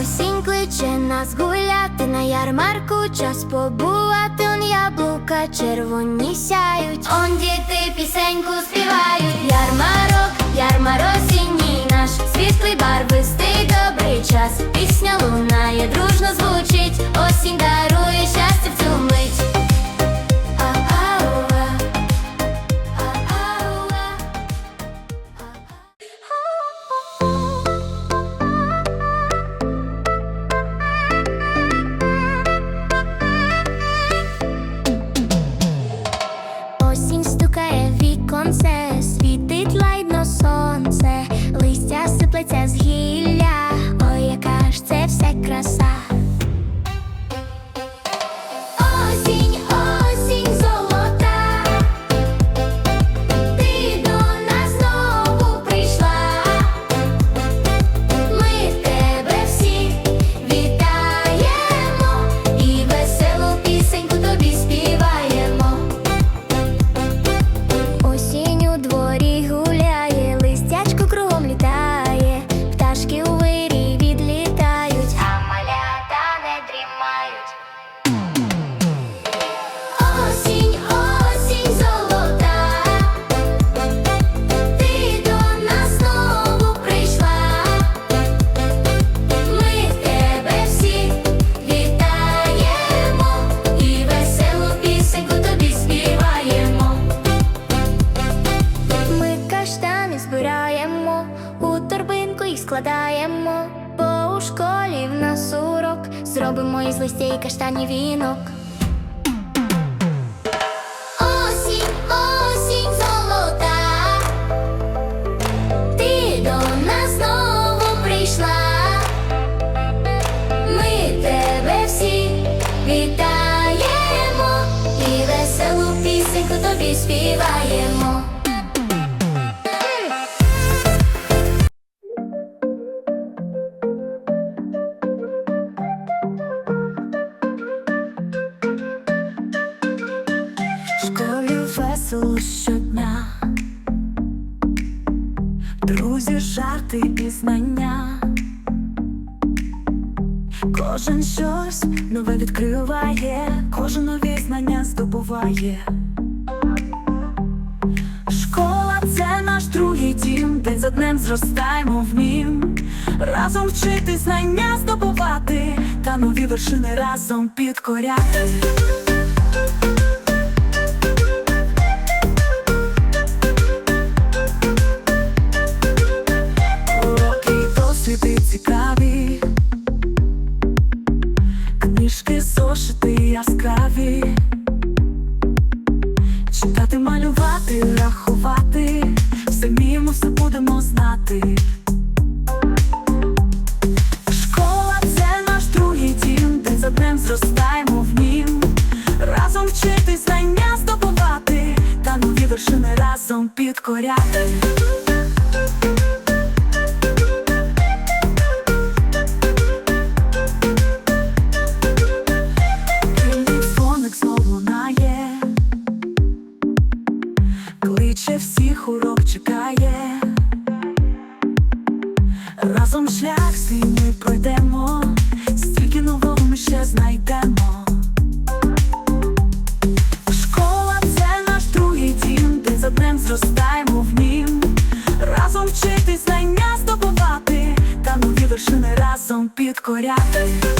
Осінь кличе нас гуляти на ярмарку, час побувати, он яблука червоні сяють. Он діти пісеньку співають. Ярмарок, ярмар осінній наш, світлий барвистий добрий час. Пісня лунає, дружно звучить, осінь дарує щастя в цю мить. Краса. Дрімають. Осінь, осінь золота, ти до нас знову прийшла. Ми тебе всі вітаємо і веселу пісеньку тобі співаємо. Ми каштани збираємо, у торбинку їх складаємо, школі в нас урок зробимо із листя і каштанів вінок. Осінь, осінь золота, ти до нас знову прийшла. Ми тебе всі вітаємо і веселу пісеньку тобі співаємо. Весело щодня, друзі, жарти і знання. Кожен щось нове відкриває, кожен нові знання здобуває. Школа це наш другий дім, день за днем зростаємо в нім. Разом вчити знання здобувати та нові вершини разом підкоряти. Й цікаві, книжки, зошити яскраві, читати, малювати, рахувати, все вміємо, все будемо знати. Школа це наш другий дім, день за днем зростаємо в нім. Разом вчити знання здобувати та нові вершини разом підкоряти. Шлях свій ми пройдемо, стільки нового ми ще знайдемо. Школа це наш другий дім, день за днем зростаємо в нім. Разом вчитись знання здобувати та нові вершини разом підкоряти.